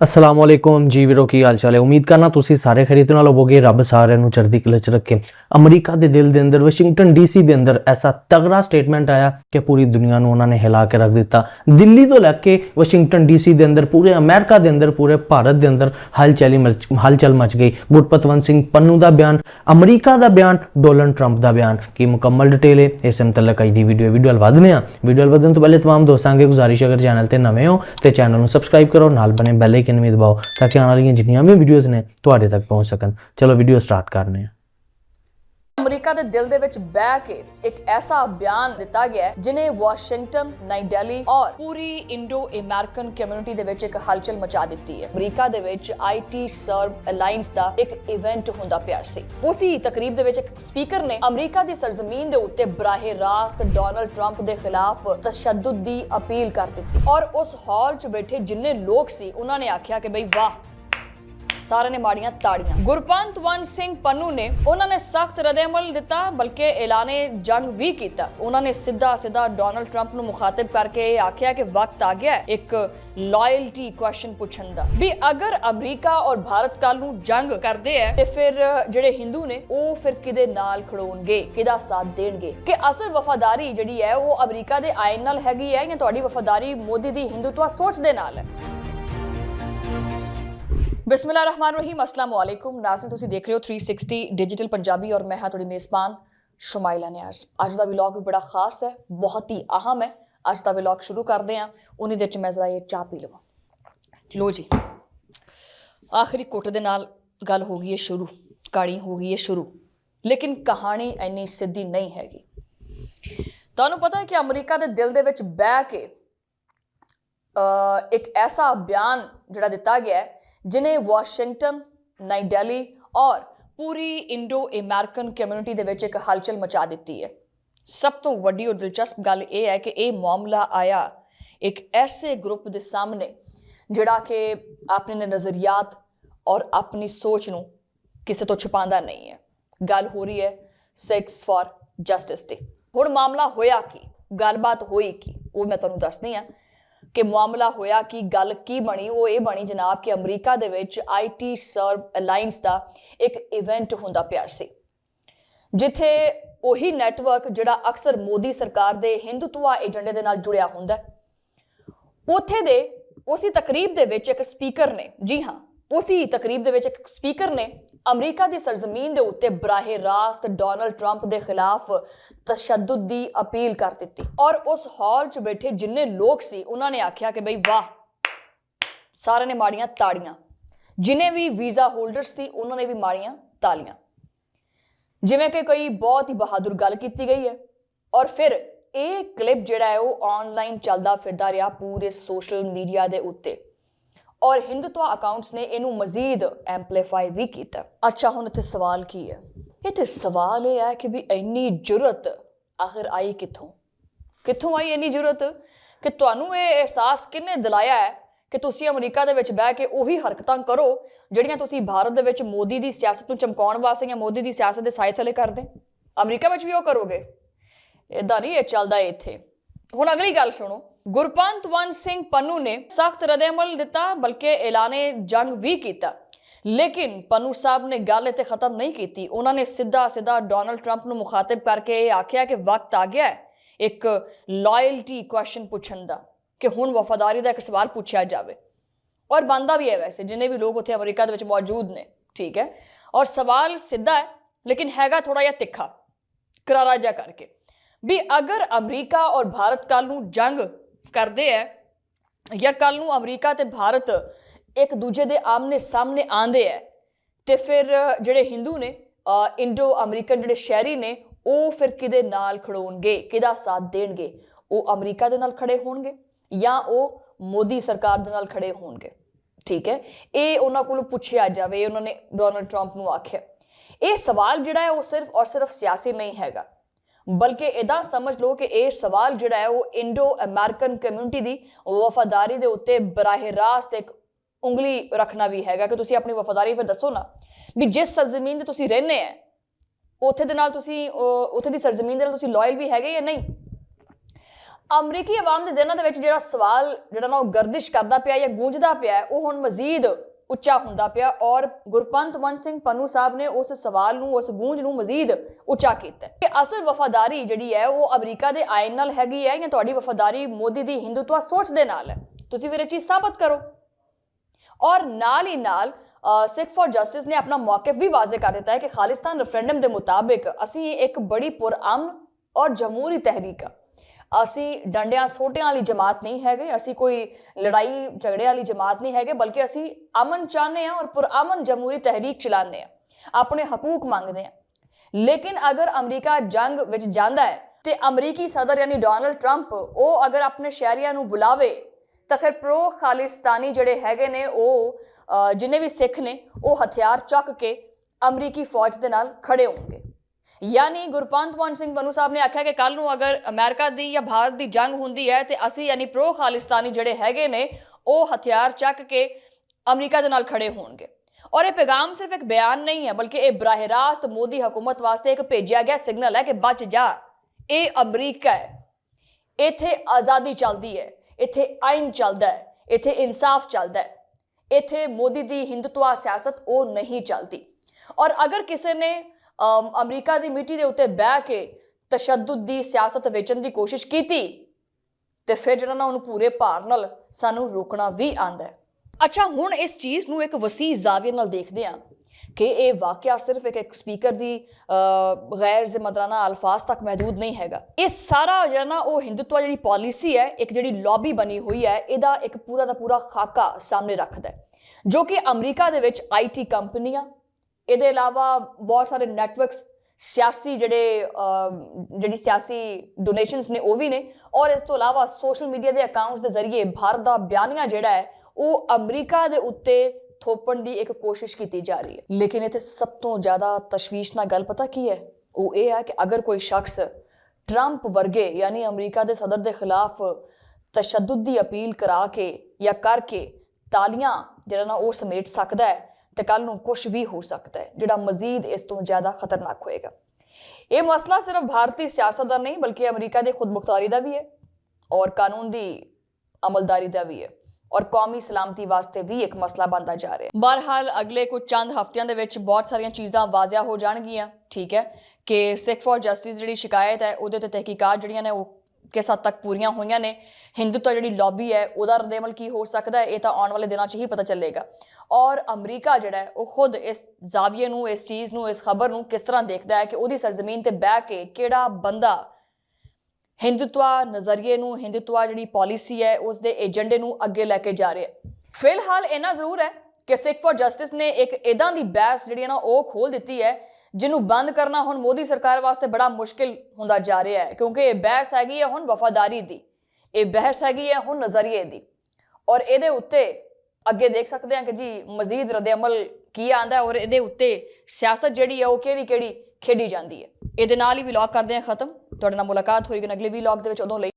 ਅਸਲਾਮ ਵਾਲੇਕੁਮ ਜੀ ਵੀਰੋ ਕੀ ਹਾਲ ਚਾਲ ਹੈ ਉਮੀਦ ਕਰਨਾ ਤੁਸੀਂ ਸਾਰੇ ਖਰੀਦ ਨਾਲ ਹੋਵੋਗੇ ਰੱਬ ਸਾਰਿਆਂ ਨੂੰ ਚੜ੍ਹਦੀ ਕਲਾ ਚ ਰੱਖੇ ਅਮਰੀਕਾ ਦੇ ਦਿਲ ਦੇ ਅੰਦਰ ਵਾਸ਼ਿੰਗਟਨ ਡੀਸੀ ਦੇ ਅੰਦਰ ਐਸਾ ਤਗੜਾ ਸਟੇਟਮੈਂਟ ਆਇਆ ਕਿ ਪੂਰੀ ਦੁਨੀਆ ਨੂੰ ਉਹਨਾਂ ਨੇ ਹਿਲਾ ਕੇ ਰੱਖ ਦਿੱਤਾ ਦਿੱਲੀ ਤੋਂ ਲੈ ਕੇ ਵਾਸ਼ਿੰਗਟਨ ਡੀਸੀ ਦੇ ਅੰਦਰ ਪੂਰੇ ਅਮਰੀਕਾ ਦੇ ਅੰਦਰ ਪੂਰੇ ਭਾਰਤ ਦੇ ਅੰਦਰ ਹਲਚਲ ਹੀ ਮਚ- ਹਲਚਲ ਮਚ ਗਈ ਗੁਰਪਤਵੰਤ ਸਿੰਘ ਪੰਨੂ ਦਾ ਬਿਆਨ ਅਮਰੀਕਾ ਦਾ ਬਿਆਨ ਡੋਨਲਡ ਟਰੰਪ ਦਾ ਬਿਆਨ ਕੀ ਮੁਕੰਮਲ ਡਿਟੇਲ ਹੈ ਇਸ ਮੁਤਲਕ ਅੱਜ ਦੀ ਵੀਡੀਓ ਵੀਡੀਓ ਹਲ ਵਧਨੇ ਆ ਵੀਡੀਓ ਹਲ ਵਧਣ ਤੋਂ ਪਹਿਲੇ तमाम ਦੋਸਤਾਂ ਅੱਗੇ ਗੁਜ਼ਾਰਿਸ਼ ਹੈ, ਅਗਰ ਚੈਨਲ ਤੇ ਨਵੇਂ ਹੋ ਤੇ ਚੈਨਲ ਨੂੰ ਸਬਸਕ੍ਰਾਈਬ ਕਰੋ ਨਾਲ ਬਨੇ ਬੈਲ ਆਈਕਨ ਵੀ ਦਬਾਓ ਤਾਂ ਕਿ ਆਉਣ ਵਾਲੀਆਂ ਜਿੰਨੀਆਂ ਵੀ ਵੀਡੀਓਜ਼ ਨੇ ਤੁਹਾਡੇ ਤੱਕ ਪਹੁੰਚ ਸਕਣ। ਚਲੋ ਵੀਡੀਓ ਸਟਾਰਟ ਕਰਨੇ ਆ। ਅਮਰੀਕਾ ਦੇ ਦਿਲ ਦੇ ਵਿੱਚ ਬਹਿ ਕੇ ਇੱਕ ਐਸਾ ਬਿਆਨ ਦਿੱਤਾ ਗਿਆ ਜਿਨੇ ਵਾਸ਼ਿੰਗਟਨ, ਨਈ ਦਿੱਲੀ ਔਰ ਪੂਰੀ ਇੰਡੋ ਅਮਰੀਕਨ ਕਮਿਊਨਿਟੀ ਦੇ ਵਿੱਚ ਇੱਕ ਹਲਚਲ ਮਚਾ ਦਿੱਤੀ ਹੈ। ਅਮਰੀਕਾ ਦੇ ਵਿੱਚ ਆਈਟੀ ਸਰਵ ਅਲਾਈਅੰਸ ਦਾ ਇੱਕ ਇਵੈਂਟ ਹੁੰਦਾ ਪਿਆ ਸੀ। ਉਸੇ ਤਕਰੀਬ ਦੇ ਵਿੱਚ ਇੱਕ ਸਪੀਕਰ ਨੇ ਅਮਰੀਕਾ ਦੀ ਸਰਜ਼ਮੀਨ ਦੇ ਉੱਤੇ ਬਰਾਹੇ ਰਾਸਤ ਡੋਨਲਡ ਟਰੰਪ ਦੇ ਖਿਲਾਫ ਤਸ਼ੱਦਦ ਦੀ ਅਪੀਲ ਕਰ ਦਿੱਤੀ ਔਰ ਉਸ ਹਾਲ 'ਚ ਬੈਠੇ ਜਿੰਨੇ ਲੋਕ ਸੀ, ਉਹਨਾਂ ਨੇ ਆਖਿਆ ਕਿ ਬਈ ਵਾਹ ਸਾਰਿਆਂ ਨੇ ਮਾੜੀਆਂ ਤਾੜੀਆਂ। ਗੁਰਪੰਤ ਵੰਨ ਸਿੰਘ ਪੰਨੂ ਨੇ ਉਹਨਾਂ ਨੇ ਸਖਤ ਰਦੇਮਲ ਦਿੱਤਾ, ਬਲਕਿ ਐਲਾਨੇ ਜੰਗ ਵੀ ਕੀਤਾ। ਉਹਨਾਂ ਨੇ ਸਿੱਧਾ ਸਿੱਧਾ ਡੋਨਲਡ ਟਰੰਪ ਨੂੰ ਮੁਖਾਤਬ ਕਰਕੇ ਆਖਿਆ ਕਿ ਵਕਤ ਆ ਗਿਆ ਇੱਕ ਲਾਇਲਟੀ ਕੁਐਸਚਨ ਪੁੱਛਣ ਦਾ। ਵੀ ਅਗਰ ਅਮਰੀਕਾ ਔਰ ਭਾਰਤ ਕੱਲ ਨੂੰ ਜੰਗ ਕਰਦੇ ਹੈ, ਤੇ ਫਿਰ ਜਿਹੜੇ ਹਿੰਦੂ ਨੇ, ਉਹ ਫਿਰ ਕਿਹਦੇ ਨਾਲ ਖੜੋਣਗੇ, ਕਿਹਦਾ ਸਾਥ ਦੇਣਗੇ? ਕਿ ਅਸਲ ਵਫਾਦਾਰੀ ਜਿਹੜੀ ਹੈ, ਉਹ ਅਮਰੀਕਾ ਦੇ ਆਇਨ ਨਾਲ ਹੈਗੀ ਹੈ ਜਾਂ ਤੁਹਾਡੀ ਵਫਾਦਾਰੀ ਮੋਦੀ ਦੀ ਹਿੰਦੂਤਵਾ ਸੋਚ ਦੇ ਨਾਲ ਹੈ? ਬਿਸਮਿਲ੍ਲਾ ਰਹਿਮਾਨ ਰਹੀਮ ਅਸਲਾਮ ਵਾਲੇਕੁਮ ਨਾਜ਼ਰੀਨ, ਤੁਸੀਂ ਦੇਖ ਰਹੇ ਹੋ 360 ਡਿਜੀਟਲ ਪੰਜਾਬੀ ਔਰ ਮੈਂ ਹਾਂ ਤੁਹਾਡੀ ਮੇਜ਼ਬਾਨ ਸ਼ਮਾਇਲਾ ਨਿਆਜ਼ ਅੱਜ ਦਾ ਵਲੌਗ ਵੀ ਬੜਾ ਖਾਸ ਹੈ, ਬਹੁਤ ਹੀ ਅਹਿਮ ਹੈ। ਅੱਜ ਦਾ ਵਲੌਗ ਸ਼ੁਰੂ ਕਰਦੇ ਹਾਂ ਉਨੀ ਦੇਰ ਚ ਮੈਂ ਜ਼ਰਾ ਇਹ ਚਾਹ ਪੀ ਲਵਾਂ। ਲੋ ਜੀ, ਆਖਰੀ ਕੁੱਟ ਦੇ ਨਾਲ ਗੱਲ ਹੋ ਗਈ ਹੈ ਸ਼ੁਰੂ, ਕਹਾਣੀ ਹੋ ਗਈ ਹੈ ਸ਼ੁਰੂ। ਲੇਕਿਨ ਕਹਾਣੀ ਇੰਨੀ ਸਿੱਧੀ ਨਹੀਂ ਹੈਗੀ। ਤੁਹਾਨੂੰ ਪਤਾ ਹੈ ਕਿ ਅਮਰੀਕਾ ਦੇ ਦਿਲ ਦੇ ਵਿੱਚ ਬਹਿ ਕੇ ਇੱਕ ਐਸਾ ਬਿਆਨ ਜਿਹੜਾ ਦਿੱਤਾ ਗਿਆ ਹੈ ਜਿਨੇ ਵਾਸ਼ਿੰਗਟਨ, ਨਈ ਦਿੱਲੀ ਔਰ ਪੂਰੀ ਇੰਡੋ ਅਮਰੀਕਨ ਕਮਿਊਨਿਟੀ ਦੇ ਵਿੱਚ ਇੱਕ ਹਲਚਲ ਮਚਾ ਦਿੱਤੀ ਹੈ। ਸਭ ਤੋਂ ਵੱਡੀ ਔਰ ਦਿਲਚਸਪ ਗੱਲ ਇਹ ਹੈ ਕਿ ਇਹ ਮਾਮਲਾ ਆਇਆ ਇੱਕ ਐਸੇ ਗਰੁੱਪ ਦੇ ਸਾਹਮਣੇ ਜਿਹੜਾ ਕਿ ਆਪਣੇ ਨਜ਼ਰੀਆਤ ਔਰ ਆਪਣੀ ਸੋਚ ਨੂੰ ਕਿਸੇ ਤੋਂ ਛੁਪਾਉਂਦਾ ਨਹੀਂ ਹੈ। ਗੱਲ ਹੋ ਰਹੀ ਹੈ ਸੈਕਸ ਫਾਰ ਜਸਟਿਸ ਤੇ। ਹੁਣ ਮਾਮਲਾ ਹੋਇਆ ਕੀ? ਗੱਲਬਾਤ ਹੋਈ ਕੀ? ਉਹ ਮੈਂ ਤੁਹਾਨੂੰ ਦੱਸਦੀ ਹਾਂ। ਕਿ ਮਾਮਲਾ ਹੋਇਆ ਕਿ ਗੱਲ ਕੀ ਬਣੀ, ਉਹ ਇਹ ਬਣੀ ਜਨਾਬ ਕਿ ਅਮਰੀਕਾ ਦੇ ਵਿੱਚ ਆਈਟੀ ਸਰਵ ਅਲਾਈਅੰਸ ਦਾ ਇੱਕ ਇਵੈਂਟ ਹੁੰਦਾ ਪਿਆ ਸੀ। ਜਿੱਥੇ ਉਹੀ ਨੈਟਵਰਕ ਜਿਹੜਾ ਅਕਸਰ ਮੋਦੀ ਸਰਕਾਰ ਦੇ ਹਿੰਦੂਤਵਾ ਏਜੰਡੇ ਦੇ ਨਾਲ ਜੁੜਿਆ ਹੁੰਦਾ ਉੱਥੇ ਦੇ ਉਸੇ ਤਕਰੀਬ ਦੇ ਵਿੱਚ ਇੱਕ ਸਪੀਕਰ ਨੇ, ਜੀ ਹਾਂ ਉਸੇ ਤਕਰੀਬ ਦੇ ਵਿੱਚ ਇੱਕ ਸਪੀਕਰ ਨੇ ਅਮਰੀਕਾ ਦੀ ਸਰਜ਼ਮੀਨ ਦੇ ਉੱਤੇ ਬਰਾਹੇ ਰਾਸਤ ਡੋਨਲਡ ਟਰੰਪ ਦੇ ਖਿਲਾਫ ਤਸ਼ੱਦਦ ਦੀ ਅਪੀਲ ਕਰ ਦਿੱਤੀ। ਔਰ ਉਸ ਹਾਲ 'ਚ ਬੈਠੇ ਜਿੰਨੇ ਲੋਕ ਸੀ, ਉਹਨਾਂ ਨੇ ਆਖਿਆ ਕਿ ਬਈ ਵਾਹ, ਸਾਰਿਆਂ ਨੇ ਮਾੜੀਆਂ ਤਾੜੀਆਂ। ਜਿਨੇ ਵੀ ਵੀਜ਼ਾ ਹੋਲਡਰਸ ਸੀ, ਉਹਨਾਂ ਨੇ ਵੀ ਮਾਰੀਆਂ ਤਾਲੀਆਂ। ਜਿਵੇਂ ਕਿ ਕੋਈ ਬਹੁਤ ਹੀ ਬਹਾਦਰ ਗੱਲ ਕੀਤੀ ਗਈ ਹੈ। ਔਰ ਫਿਰ ਇਹ ਕਲਿੱਪ ਜਿਹੜਾ ਹੈ, ਉਹ ਆਨਲਾਈਨ ਚੱਲਦਾ ਫਿਰਦਾ ਰਿਹਾ ਪੂਰੇ ਸੋਸ਼ਲ ਮੀਡੀਆ ਦੇ ਉੱਤੇ। ਔਰ ਹਿੰਦੁਤਵਾ ਅਕਾਊਂਟਸ ਨੇ ਇਹਨੂੰ ਮਜ਼ੀਦ ਐਂਪਲੀਫਾਈ ਵੀ ਕੀਤਾ। ਅੱਛਾ, ਹੁਣ ਇੱਥੇ ਸਵਾਲ ਕੀ ਹੈ? ਇੱਥੇ ਸਵਾਲ ਇਹ ਹੈ ਕਿ ਵੀ ਇੰਨੀ ਜੁਰਤ ਆਖਿਰ ਆਈ ਕਿੱਥੋਂ? ਕਿੱਥੋਂ ਆਈ ਇੰਨੀ ਜੁਰਤ ਕਿ ਤੁਹਾਨੂੰ ਇਹ ਅਹਿਸਾਸ ਕਿੰਨੇ ਦਿਲਾਇਆ ਹੈ ਕਿ ਤੁਸੀਂ ਅਮਰੀਕਾ ਦੇ ਵਿੱਚ ਬਹਿ ਕੇ ਉਹੀ ਹਰਕਤਾਂ ਕਰੋ ਜਿਹੜੀਆਂ ਤੁਸੀਂ ਭਾਰਤ ਦੇ ਵਿੱਚ ਮੋਦੀ ਦੀ ਸਿਆਸਤ ਨੂੰ ਚਮਕਾਉਣ ਵਾਸਤੇ ਜਾਂ ਮੋਦੀ ਦੀ ਸਿਆਸਤ ਦੇ ਸਾਇ ਥਲੇ ਕਰਦੇ? ਅਮਰੀਕਾ ਵਿੱਚ ਵੀ ਉਹ ਕਰੋਗੇ? ਇਦਾਂ ਨਹੀਂ ਇਹ ਚੱਲਦਾ ਇੱਥੇ। ਹੁਣ ਅਗਲੀ ਗੱਲ ਸੁਣੋ। ਗੁਰਪੰਤਵੰ ਸਿੰਘ ਪੰਨੂ ਨੇ ਸਖਤ ਰਦੇਮਲ ਦਿੱਤਾ, ਬਲਕਿ ਐਲਾਨੇ ਜੰਗ ਵੀ ਕੀਤਾ। ਲੇਕਿਨ ਪੰਨੂ ਸਾਹਿਬ ਨੇ ਗੱਲ ਇੱਥੇ ਖਤਮ ਨਹੀਂ ਕੀਤੀ। ਉਹਨਾਂ ਨੇ ਸਿੱਧਾ ਸਿੱਧਾ ਡੋਨਲਡ ਟਰੰਪ ਨੂੰ ਮੁਖਾਤਬ ਕਰਕੇ ਇਹ ਆਖਿਆ ਕਿ ਵਕਤ ਆ ਗਿਆ ਹੈ ਇੱਕ ਲਾਇਲਟੀ ਕੁਐਸਚਨ ਪੁੱਛਣ ਦਾ, ਕਿ ਹੁਣ ਵਫਾਦਾਰੀ ਦਾ ਇੱਕ ਸਵਾਲ ਪੁੱਛਿਆ ਜਾਵੇ। ਔਰ ਬੰਦਾ ਵੀ ਹੈ ਵੈਸੇ, ਜਿੰਨੇ ਵੀ ਲੋਕ ਉੱਥੇ ਅਮਰੀਕਾ ਦੇ ਵਿੱਚ ਮੌਜੂਦ ਨੇ, ਠੀਕ ਹੈ? ਔਰ ਸਵਾਲ ਸਿੱਧਾ ਹੈ, ਲੇਕਿਨ ਹੈਗਾ ਥੋੜਾ ਜਿਹਾ ਤਿੱਖਾ ਕਰਾਰਾ ਜਿਹਾ ਕਰਕੇ। ਵੀ ਅਗਰ ਅਮਰੀਕਾ ਔਰ ਭਾਰਤ ਕੱਲ ਨੂੰ ਜੰਗ ਕਰਦੇ ਹੈ ਜਾਂ ਕੱਲ ਨੂੰ ਅਮਰੀਕਾ ਤੇ ਭਾਰਤ ਇੱਕ ਦੂਜੇ ਦੇ ਆਮਨੇ ਸਾਹਮਣੇ ਆਂਦੇ ਹੈ ਤੇ ਫਿਰ ਜਿਹੜੇ ਹਿੰਦੂ ਨੇ ਇੰਡੋ ਅਮਰੀਕਨ ਜਿਹੜੇ ਸ਼ਹਿਰੀ ਨੇ, ਉਹ ਫਿਰ ਕਿਹਦੇ ਨਾਲ ਖੜੋਣਗੇ ਕਿਹਦਾ ਸਾਥ ਦੇਣਗੇ? ਉਹ ਅਮਰੀਕਾ ਦੇ ਨਾਲ ਖੜੇ ਹੋਣਗੇ ਜਾਂ ਉਹ ਮੋਦੀ ਸਰਕਾਰ ਦੇ ਨਾਲ ਖੜੇ ਹੋਣਗੇ? ਠੀਕ ਹੈ ਇਹ ਉਹਨਾਂ ਕੋਲੋਂ ਪੁੱਛਿਆ ਜਾਵੇ ਉਹਨਾਂ ਨੇ ਡੋਨਲਡ ਟਰੰਪ ਨੂੰ ਆਖਿਆ। ਇਹ ਸਵਾਲ ਜਿਹੜਾ ਹੈ ਉਹ ਸਿਰਫ ਔਰ ਸਿਰਫ ਸਿਆਸੀ ਨਹੀਂ ਹੈਗਾ। ਬਲਕਿ ਇਦਾਂ ਸਮਝ ਲਓ ਕਿ ਇਹ ਸਵਾਲ ਜਿਹੜਾ ਹੈ ਉਹ ਇੰਡੋ ਅਮਰੀਕਨ ਕਮਿਊਨਿਟੀ ਦੀ ਵਫਾਦਾਰੀ ਦੇ ਉੱਤੇ ਬਰਾਹ ਰਾਸਤ ਇੱਕ ਉਂਗਲੀ ਰੱਖਣਾ ਵੀ ਹੈਗਾ ਕਿ ਤੁਸੀਂ ਆਪਣੀ ਵਫਾਦਾਰੀ ਫਿਰ ਦੱਸੋ ਨਾ ਵੀ ਜਿਸ ਸਰਜ਼ਮੀਨ ਤੇ ਤੁਸੀਂ ਰਹਿੰਦੇ ਆ ਉੱਥੇ ਦੇ ਨਾਲ ਤੁਸੀਂ ਅਹ, ਉੱਥੇ ਦੀ ਸਰਜ਼ਮੀਨ ਦੇ ਨਾਲ ਤੁਸੀਂ ਲਾਇਲ ਵੀ ਹੈਗੇ ਜਾਂ ਨਹੀਂ? ਅਮਰੀਕੀ ਆਵਾਮ ਦੇ ਜ਼ਿਹਨਾਂ ਦੇ ਵਿੱਚ ਜਿਹੜਾ ਸਵਾਲ ਜਿਹੜਾ ਨਾ ਉਹ ਗਰਦਿਸ਼ ਕਰਦਾ ਪਿਆ ਜਾਂ ਗੂੰਜਦਾ ਪਿਆ ਉਹ ਹੁਣ ਮਜ਼ੀਦ ਉੱਚਾ ਹੁੰਦਾ ਪਿਆ ਔਰ ਗੁਰਪੰਤ ਵੰਤ ਸਿੰਘ ਪੰਨੂ ਸਾਹਿਬ ਨੇ ਉਸ ਸਵਾਲ ਨੂੰ, ਉਸ ਗੂੰਜ ਨੂੰ ਮਜ਼ੀਦ ਉੱਚਾ ਕੀਤਾ ਕਿ ਅਸਲ ਵਫਾਦਾਰੀ ਜਿਹੜੀ ਹੈ, ਉਹ ਅਮਰੀਕਾ ਦੇ ਆਇਨ ਨਾਲ ਹੈਗੀ ਹੈ ਜਾਂ ਤੁਹਾਡੀ ਵਫਾਦਾਰੀ ਮੋਦੀ ਦੀ ਹਿੰਦੂਤਵਾ ਸੋਚ ਦੇ ਨਾਲ ਹੈ? ਤੁਸੀਂ ਫਿਰ ਇਹ ਚੀਜ਼ ਸਾਬਤ ਕਰੋ। ਔਰ ਨਾਲ ਹੀ ਨਾਲ ਸਿੱਖ ਫॉर ਜਸਟਿਸ ਨੇ ਆਪਣਾ ਮੌਕif ਵੀ ਵਾਜ਼ੇ ਕਰ ਦਿੱਤਾ ਹੈ ਕਿ ਖਾਲਿਸਤਾਨ ਰੈਫਰੈਂਡਮ ਦੇ ਮੁਤਾਬਿਕ ਅਸੀਂ ਇੱਕ ਬੜੀ ਪੁਰਅਮਨ ਔਰ ਜਮਹੂਰੀ ਤਹਿਰੀਕ ਆ। ਅਸੀਂ ਡੰਡਿਆਂ ਸੋਟਿਆਂ ਵਾਲੀ ਜਮਾਤ ਨਹੀਂ ਹੈਗੇ, ਅਸੀਂ ਕੋਈ ਲੜਾਈ ਝਗੜੇ ਵਾਲੀ ਜਮਾਤ ਨਹੀਂ ਹੈਗੇ, ਬਲਕਿ ਅਸੀਂ ਅਮਨ ਚਾਹੁੰਦੇ ਆ ਔਰ ਪੁਰਅਮਨ ਜਮਹੂਰੀ ਤਹਿਰੀਕ ਚਲਾਉਂਦੇ ਆ ਆਪਣੇ ਹਕੂਕ ਮੰਗਦੇ ਆ ਲੇਕਿਨ ਅਗਰ ਅਮਰੀਕਾ ਜੰਗ ਵਿੱਚ ਜਾਂਦਾ ਹੈ ਤੇ ਅਮਰੀਕੀ ਸਦਰ ਯਾਨੀ ਡੋਨਲਡ ਟਰੰਪ ਉਹ ਅਗਰ ਆਪਣੇ ਸ਼ਹਿਰੀਆਂ ਨੂੰ ਬੁਲਾਵੇ, ਤਾਂ ਫਿਰ ਪ੍ਰੋ ਖਾਲਿਸਤਾਨੀ ਜਿਹੜੇ ਹੈਗੇ ਨੇ ਉਹ ਜਿੰਨੇ ਵੀ ਸਿੱਖ ਨੇ, ਉਹ ਹਥਿਆਰ ਚੱਕ ਕੇ ਅਮਰੀਕੀ ਫੌਜ ਦੇ ਨਾਲ ਖੜੇ ਹੋਣਗੇ। ਯਾਨੀ ਗੁਰਪੰਤ ਮਾਨ ਸਿੰਘ ਬਨੂ ਸਾਹਿਬ ਨੇ ਆਖਿਆ ਕਿ ਕੱਲ ਨੂੰ ਅਗਰ ਅਮਰੀਕਾ ਦੀ ਜਾਂ ਭਾਰਤ ਦੀ ਜੰਗ ਹੁੰਦੀ ਹੈ ਤੇ ਅਸੀਂ ਯਾਨੀ ਪ੍ਰੋ ਖਾਲਿਸਤਾਨੀ ਜਿਹੜੇ ਹੈਗੇ ਨੇ, ਉਹ ਹਥਿਆਰ ਚੱਕ ਕੇ ਅਮਰੀਕਾ ਦੇ ਨਾਲ ਖੜੇ ਹੋਣਗੇ। ਔਰ ਇਹ ਪੈਗਾਮ ਸਿਰਫ ਇੱਕ ਬਿਆਨ ਨਹੀਂ ਹੈ, ਬਲਕਿ ਇਹ ਬਰਾਹ ਰਾਸਤ ਮੋਦੀ ਹਕੂਮਤ ਵਾਸਤੇ ਇੱਕ ਭੇਜਿਆ ਗਿਆ ਸਿਗਨਲ ਹੈ ਕਿ ਬਚ ਜਾ। ਇਹ ਅਮਰੀਕਾ ਹੈ। ਇੱਥੇ ਆਜ਼ਾਦੀ ਚੱਲਦੀ ਹੈ, ਇੱਥੇ ਆਇਨ ਚੱਲਦਾ ਹੈ, ਇੱਥੇ ਇਨਸਾਫ ਚੱਲਦਾ ਹੈ। ਇੱਥੇ ਮੋਦੀ ਦੀ ਹਿੰਦੁਤਵਾ ਸਿਆਸਤ ਉਹ ਨਹੀਂ ਚੱਲਦੀ। ਔਰ ਅਗਰ ਕਿਸੇ ਨੇ ਅਮਰੀਕਾ ਦੀ ਮਿੱਟੀ ਦੇ ਉੱਤੇ ਬਹਿ ਕੇ ਤਸ਼ੱਦਦ ਦੀ ਸਿਆਸਤ ਵੇਚਣ ਦੀ ਕੋਸ਼ਿਸ਼ ਕੀਤੀ ਤੇ ਫਿਰ ਜਿਹੜਾ ਨਾ ਉਹਨੂੰ ਪੂਰੇ ਭਾਰ ਨਾਲ ਸਾਨੂੰ ਰੋਕਣਾ ਵੀ ਆਂਦਾ ਹੈ। ਅੱਛਾ, ਹੁਣ ਇਸ ਚੀਜ਼ ਨੂੰ ਇੱਕ ਵਸੀ ਜ਼ਾਵੀਏ ਨਾਲ ਦੇਖਦੇ ਹਾਂ ਕਿ ਇਹ ਵਾਕਿਆ ਸਿਰਫ ਇੱਕ ਇੱਕ ਸਪੀਕਰ ਦੀ ਗੈਰ ਜ਼ਿੰਮੇਦਾਰਾਨਾ ਅਲਫਾਜ਼ ਤੱਕ ਮਹਦੂਦ ਨਹੀਂ ਹੈਗਾ। ਇਹ ਸਾਰਾ ਜਿਹੜਾ ਨਾ ਉਹ ਹਿੰਦੁਤਵਾ ਜਿਹੜੀ ਪਾਲਿਸੀ ਹੈ, ਇੱਕ ਜਿਹੜੀ ਲੌਬੀ ਬਣੀ ਹੋਈ ਹੈ, ਇਹਦਾ ਇੱਕ ਪੂਰਾ ਦਾ ਪੂਰਾ ਖਾਕਾ ਸਾਹਮਣੇ ਰੱਖਦਾ ਹੈ, ਜੋ ਕਿ ਅਮਰੀਕਾ ਦੇ ਵਿੱਚ ਆਈਟੀ ਕੰਪਨੀਆਂ ਇਹਦੇ ਇਲਾਵਾ ਬਹੁਤ ਸਾਰੇ ਨੈਟਵਰਕਸ ਸਿਆਸੀ ਜਿਹੜੇ ਜਿਹੜੀ ਸਿਆਸੀ ਡੋਨੇਸ਼ਨਸ ਨੇ ਉਹ ਵੀ ਨੇ। ਔਰ ਇਸ ਤੋਂ ਇਲਾਵਾ ਸੋਸ਼ਲ ਮੀਡੀਆ ਦੇ ਅਕਾਊਂਟਸ ਦੇ ਜ਼ਰੀਏ ਭਾਰਤ ਦਾ ਬਿਆਨੀਆਂ ਜਿਹੜਾ ਹੈ, ਉਹ ਅਮਰੀਕਾ ਦੇ ਉੱਤੇ ਥੋਪਣ ਦੀ ਇੱਕ ਕੋਸ਼ਿਸ਼ ਕੀਤੀ ਜਾ ਰਹੀ ਹੈ। ਲੇਕਿਨ ਇੱਥੇ ਸਭ ਤੋਂ ਜ਼ਿਆਦਾ ਤਸ਼ਵੀਸ਼ਨਾਕ ਗੱਲ ਪਤਾ ਕੀ ਹੈ? ਉਹ ਇਹ ਹੈ ਕਿ ਅਗਰ ਕੋਈ ਸ਼ਖਸ ਟਰੰਪ ਵਰਗੇ, ਯਾਨੀ ਅਮਰੀਕਾ ਦੇ ਸਦਰ ਦੇ ਖਿਲਾਫ ਤਸ਼ੱਦਦ ਦੀ ਅਪੀਲ ਕਰਾ ਕੇ ਜਾਂ ਕਰਕੇ ਤਾਲੀਆਂ ਜਿਹੜਾ ਨਾ ਉਹ ਸਮੇਟ ਸਕਦਾ ਹੈ ਤੇ ਕੱਲ ਨੂੰ ਕੁਝ ਵੀ ਹੋ ਸਕਦਾ ਹੈ, ਜਿਹੜਾ ਮਜ਼ੀਦ ਇਸ ਤੋਂ ਜ਼ਿਆਦਾ ਖਤਰਨਾਕ ਹੋਏਗਾ। ਇਹ ਮਸਲਾ ਸਿਰਫ ਭਾਰਤੀ ਸਿਆਸਤ ਦਾ ਨਹੀਂ, ਬਲਕਿ ਅਮਰੀਕਾ ਦੀ ਖੁਦਮੁਖਤਾਰੀ ਦਾ ਵੀ ਹੈ ਔਰ ਕਾਨੂੰਨ ਦੀ ਅਮਲਦਾਰੀ ਦਾ ਵੀ ਹੈ ਔਰ ਕੌਮੀ ਸਲਾਮਤੀ ਵਾਸਤੇ ਵੀ ਇੱਕ ਮਸਲਾ ਬਣਦਾ ਜਾ ਰਿਹਾ ਹੈ। ਬਹਰਹਾਲ, ਅਗਲੇ ਕੁਝ ਚੰਦ ਹਫ਼ਤਿਆਂ ਦੇ ਵਿੱਚ ਬਹੁਤ ਸਾਰੀਆਂ ਚੀਜ਼ਾਂ ਵਾਜ਼ਿਆ ਹੋ ਜਾਣਗੀਆਂ, ਠੀਕ ਹੈ, ਕਿ ਸਿੱਖ ਫॉर ਜਸਟਿਸ ਜਿਹੜੀ ਸ਼ਿਕਾਇਤ ਹੈ, ਉਹਦੇ ਤੇ ਤਹਿਕੀਕਾਤ ਜਿਹੜੀਆਂ ਨੇ ਉਹ ਕਿਸ ਹੱਦ ਤੱਕ ਪੂਰੀਆਂ ਹੋਈਆਂ ਨੇ। ਹਿੰਦੂਤਵ ਜਿਹੜੀ ਲੌਬੀ ਹੈ, ਉਹਦਾ ਰਦੇਮਲ ਕੀ ਹੋ ਸਕਦਾ ਹੈ, ਇਹ ਤਾਂ ਆਉਣ ਵਾਲੇ ਦਿਨਾਂ 'ਚ ਹੀ ਪਤਾ ਚੱਲੇਗਾ। ਔਰ ਅਮਰੀਕਾ ਜਿਹੜਾ ਹੈ, ਉਹ ਖੁਦ ਇਸ ਜ਼ਾਵੀਏ ਨੂੰ, ਇਸ ਚੀਜ਼ ਨੂੰ, ਇਸ ਖਬਰ ਨੂੰ ਕਿਸ ਤਰ੍ਹਾਂ ਦੇਖਦਾ ਹੈ ਕਿ ਉਹਦੀ ਸਰਜ਼ਮੀਨ ਤੇ ਬਹਿ ਕੇ ਕਿਹੜਾ ਬੰਦਾ ਹਿੰਦੂਤਵਾ ਨਜ਼ਰੀਏ ਨੂੰ ਹਿੰਦੂਤਵਾ ਜਿਹੜੀ ਪਾਲਿਸੀ ਹੈ, ਉਸ ਦੇ ਏਜੰਡੇ ਨੂੰ ਅੱਗੇ ਲੈ ਕੇ ਜਾ ਰਿਹਾ ਹੈ। ਫਿਲਹਾਲ ਇਹਨਾਂ ਜ਼ਰੂਰ ਹੈ ਕਿ ਸਿੱਖ ਫॉर ਜਸਟਿਸ ਨੇ ਇੱਕ ਇਦਾਂ ਦੀ ਬਹਿਸ ਜਿਹੜੀ ਹੈ ਨਾ, ਉਹ ਖੋਲ ਦਿੱਤੀ ਹੈ ਜਿਹਨੂੰ ਬੰਦ ਕਰਨਾ ਹੁਣ ਮੋਦੀ ਸਰਕਾਰ ਵਾਸਤੇ ਬੜਾ ਮੁਸ਼ਕਿਲ ਹੁੰਦਾ ਜਾ ਰਿਹਾ ਹੈ, ਕਿਉਂਕਿ ਇਹ ਬਹਿਸ ਹੈਗੀ ਹੈ ਹੁਣ ਵਫਾਦਾਰੀ ਦੀ। ਇਹ ਬਹਿਸ ਹੈਗੀ ਹੈ ਹੁਣ ਨਜ਼ਰੀਏ ਦੀ। ਔਰ ਇਹਦੇ ਉੱਤੇ ਅੱਗੇ ਦੇਖ ਸਕਦੇ ਹਾਂ ਕਿ ਜੀ ਮਜ਼ੀਦ ਰਦੇਅਮਲ ਕੀ ਆਂਦਾ ਔਰ ਇਹਦੇ ਉੱਤੇ ਸਿਆਸਤ ਜਿਹੜੀ ਹੈ ਉਹ ਕਿਹੜੀ ਕਿਹੜੀ ਖੇਡੀ ਜਾਂਦੀ ਹੈ। ਇਹਦੇ ਨਾਲ ਹੀ ਵਲੌਗ ਕਰਦੇ ਹਾਂ ਖਤਮ। ਤੁਹਾਡੇ ਨਾਲ ਮੁਲਾਕਾਤ ਹੋਏਗੀ ਅਗਲੇ ਵਲੌਗ ਦੇ ਵਿੱਚ ਉਦੋਂ ਲਈ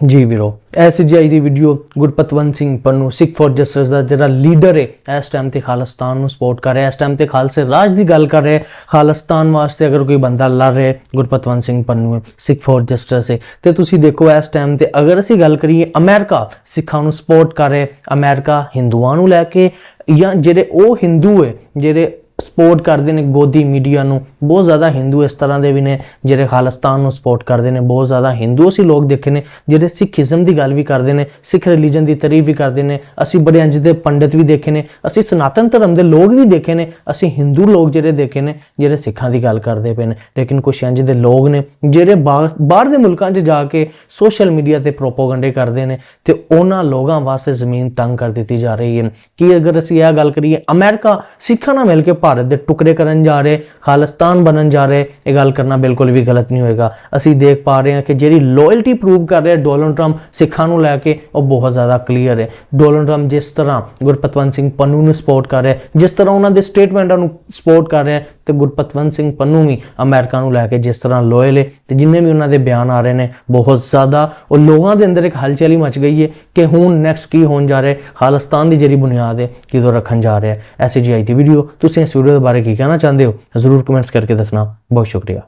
ਜੀ ਵੀਰੋ ਐਸਜੀਆਈ ਦੀ video Gurpatwant Singh Pannu, Sikh for justice ਦਾ ਜਿਹੜਾ ਲੀਡਰ ਹੈ, ਇਸ ਟਾਈਮ ਤੇ ਖਾਲਿਸਤਾਨ ਨੂੰ ਸਪੋਰਟ ਕਰ ਰਿਹਾ ਇਸ ਟਾਈਮ ਤੇ ਖਾਲਸੇ ਰਾਜ ਦੀ ਗੱਲ ਕਰ ਰਿਹਾ ਹੈ। ਖਾਲਿਸਤਾਨ ਵਾਸਤੇ ਅਗਰ ਕੋਈ ਬੰਦਾ ਲੜ ਰਿਹਾ ਗੁਰਪਤਵੰਤ ਸਿੰਘ ਪੰਨੂ ਹੈ, ਸਿੱਖ ਫॉर ਜਸਟਿਸ ਹੈ। ਤੇ ਤੁਸੀਂ ਦੇਖੋ, ਇਸ ਟਾਈਮ ਤੇ ਅਗਰ ਅਸੀਂ ਗੱਲ ਕਰੀਏ ਅਮਰੀਕਾ, ਸਿੱਖਾਂ ਨੂੰ ਸਪੋਰਟ ਕਰ ਰਿਹਾ ਹੈ। ਅਮਰੀਕਾ ਹਿੰਦੂਆਂ ਨੂੰ ਲੈ ਕੇ ਜਾਂ ਜਿਹੜੇ ਉਹ ਹਿੰਦੂ ਹੈ, ਜਿਹੜੇ ਸਪੋਰਟ ਕਰਦੇ ਨੇ ਗੋਦੀ ਮੀਡੀਆ ਨੂੰ। ਬਹੁਤ ਜ਼ਿਆਦਾ ਹਿੰਦੂ ਇਸ ਤਰ੍ਹਾਂ ਦੇ ਵੀ ਨੇ ਜਿਹੜੇ ਖਾਲਿਸਤਾਨ ਨੂੰ ਸਪੋਰਟ ਕਰਦੇ ਨੇ। ਬਹੁਤ ਜ਼ਿਆਦਾ ਹਿੰਦੂ ਅਸੀਂ ਲੋਕ ਦੇਖੇ ਨੇ ਜਿਹੜੇ ਸਿੱਖੀਜ਼ਮ ਦੀ ਗੱਲ ਵੀ ਕਰਦੇ ਨੇ, ਸਿੱਖ ਰਿਲੀਜਨ ਦੀ ਤਾਰੀਫ ਵੀ ਕਰਦੇ ਨੇ। ਅਸੀਂ ਬੜੇ ਅੰਜ ਦੇ ਪੰਡਿਤ ਵੀ ਦੇਖੇ ਨੇ, ਅਸੀਂ ਸਨਾਤਨ ਧਰਮ ਦੇ ਲੋਕ ਵੀ ਦੇਖੇ ਨੇ, ਅਸੀਂ ਹਿੰਦੂ ਲੋਕ ਜਿਹੜੇ ਦੇਖੇ ਨੇ, ਜਿਹੜੇ ਸਿੱਖਾਂ ਦੀ ਗੱਲ ਕਰਦੇ ਪਏ ਨੇ। ਲੇਕਿਨ ਕੁਝ ਇੰਜ ਦੇ ਲੋਕ ਨੇ ਜਿਹੜੇ ਬਾ- ਬਾਹਰ ਦੇ ਮੁਲਕਾਂ 'ਚ ਜਾ ਕੇ ਸੋਸ਼ਲ ਮੀਡੀਆ ਤੇ ਪ੍ਰੋਪਾਗੈਂਡੇ ਕਰਦੇ ਨੇ ਤੇ ਉਹਨਾਂ ਲੋਕਾਂ ਵਾਸਤੇ ਜ਼ਮੀਨ ਤੰਗ ਕਰ ਦਿੱਤੀ ਜਾ ਰਹੀ ਹੈ। ਕਿ ਅਗਰ ਅਸੀਂ ਇਹ ਗੱਲ ਕਰੀਏ ਅਮਰੀਕਾ ਸਿੱਖਾਂ ਨਾਲ ਮਿਲ ਕੇ ਭਾਰਤ ਦੇ ਟੁਕੜੇ ਕਰਨ ਜਾ ਰਹੇ, ਖਾਲਿਸਤਾਨ ਬਣਨ ਜਾ ਰਹੇ, ਇਹ ਗੱਲ ਕਰਨਾ ਬਿਲਕੁਲ ਵੀ ਗਲਤ ਨਹੀਂ ਹੋਏਗਾ। ਅਸੀਂ ਦੇਖ ਪਾ ਰਹੇ ਹਾਂ ਕਿ ਜਿਹੜੀ ਲਾਇਲਟੀ ਪ੍ਰੂਵ ਕਰ ਰਿਹਾ ਡੋਨਲਡ ਟਰੰਪ ਸਿੱਖਾਂ ਨੂੰ ਲੈ ਕੇ, ਉਹ ਬਹੁਤ ਜ਼ਿਆਦਾ ਕਲੀਅਰ ਹੈ। ਡੋਨਲਡ ਟਰੰਪ ਜਿਸ ਤਰ੍ਹਾਂ ਗੁਰਪਤਵੰਤ ਸਿੰਘ ਪੰਨੂ ਨੂੰ ਸਪੋਰਟ ਕਰ ਰਿਹਾ, ਜਿਸ ਤਰ੍ਹਾਂ ਉਹਨਾਂ ਦੇ ਸਟੇਟਮੈਂਟਾਂ ਨੂੰ ਸਪੋਰਟ ਕਰ ਰਿਹਾ, ਤੇ ਗੁਰਪਤਵੰਤ ਸਿੰਘ ਪੰਨੂ ਵੀ ਅਮਰੀਕਾ ਨੂੰ ਲੈ ਕੇ ਜਿਸ ਤਰ੍ਹਾਂ ਲੋਇਲ ਹੈ, ਤੇ ਜਿੰਨੇ ਵੀ ਉਹਨਾਂ ਦੇ ਬਿਆਨ ਆ ਰਹੇ ਨੇ, ਬਹੁਤ ਜ਼ਿਆਦਾ, ਉਹ ਲੋਕਾਂ ਦੇ ਅੰਦਰ ਇੱਕ ਹਲਚਲ ਹੀ ਮਚ ਗਈ ਹੈ ਕਿ ਹੁਣ ਨੈਕਸਟ ਕੀ ਹੋਣ ਜਾ ਰਿਹਾ ਹੈ, ਖਾਲਿਸਤਾਨ ਦੀ ਜਿਹੜੀ ਬੁਨਿਆਦ ਹੈ, ਕਿਦੋਂ ਰੱਖਣ ਜਾ ਰਿਹਾ ਹੈ। ਐਸਜੀਆਈ ਦੀ ਵੀਡੀਓ ਤੁਸੀਂ ਇਸ ਵੀਡੀਓ ਦੇ ਬਾਰੇ ਕੀ ਕਹਿਣਾ ਚਾਹੁੰਦੇ ਹੋ ਜ਼ਰੂਰ ਕਮੈਂਟਸ ਕਰਕੇ ਦੱਸਣਾ। ਬਹੁਤ ਸ਼ੁਕਰੀਆ।